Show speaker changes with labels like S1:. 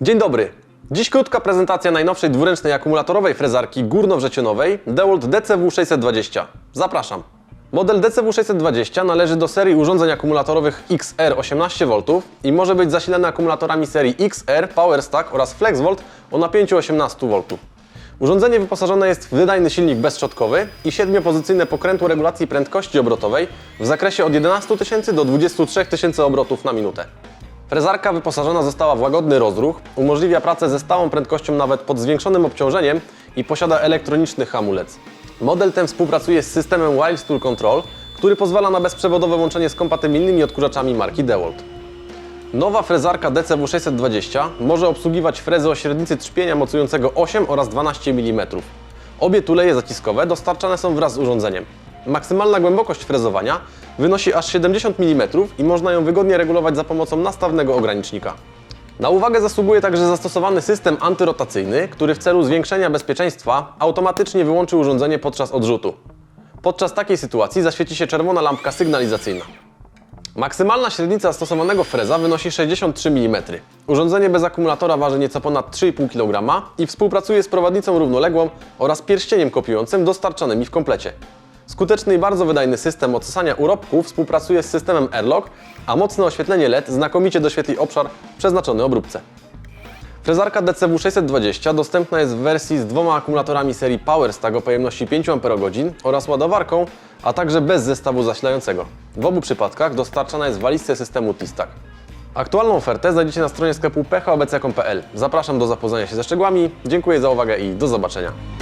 S1: Dzień dobry. Dziś krótka prezentacja najnowszej dwuręcznej akumulatorowej frezarki górnowrzecionowej DeWalt DCW620. Zapraszam. Model DCW620 należy do serii urządzeń akumulatorowych XR 18V i może być zasilany akumulatorami serii XR, PowerStack oraz FlexVolt o napięciu 18V. Urządzenie wyposażone jest w wydajny silnik bezszczotkowy i 7-pozycyjne pokrętło regulacji prędkości obrotowej w zakresie od 11 000 do 23 000 obrotów na minutę. Frezarka wyposażona została w łagodny rozruch, umożliwia pracę ze stałą prędkością nawet pod zwiększonym obciążeniem i posiada elektroniczny hamulec. Model ten współpracuje z systemem Wild Tool Control, który pozwala na bezprzewodowe łączenie z kompatybilnymi odkurzaczami marki DeWalt. Nowa frezarka DCW620 może obsługiwać frezy o średnicy trzpienia mocującego 8 oraz 12 mm. Obie tuleje zaciskowe dostarczane są wraz z urządzeniem. Maksymalna głębokość frezowania wynosi aż 70 mm i można ją wygodnie regulować za pomocą nastawnego ogranicznika. Na uwagę zasługuje także zastosowany system antyrotacyjny, który w celu zwiększenia bezpieczeństwa automatycznie wyłączy urządzenie podczas odrzutu. Podczas takiej sytuacji zaświeci się czerwona lampka sygnalizacyjna. Maksymalna średnica stosowanego freza wynosi 63 mm. Urządzenie bez akumulatora waży nieco ponad 3,5 kg i współpracuje z prowadnicą równoległą oraz pierścieniem kopiującym dostarczanymi w komplecie. Skuteczny i bardzo wydajny system odsysania urobków współpracuje z systemem Airlock, a mocne oświetlenie LED znakomicie doświetli obszar przeznaczony obróbce. Frezarka DCW620 dostępna jest w wersji z dwoma akumulatorami serii PowerStack o pojemności 5 Ah oraz ładowarką, a także bez zestawu zasilającego. W obu przypadkach dostarczana jest w walizce systemu T-Stack. Aktualną ofertę znajdziecie na stronie sklepu phobc.pl. Zapraszam do zapoznania się ze szczegółami, dziękuję za uwagę i do zobaczenia.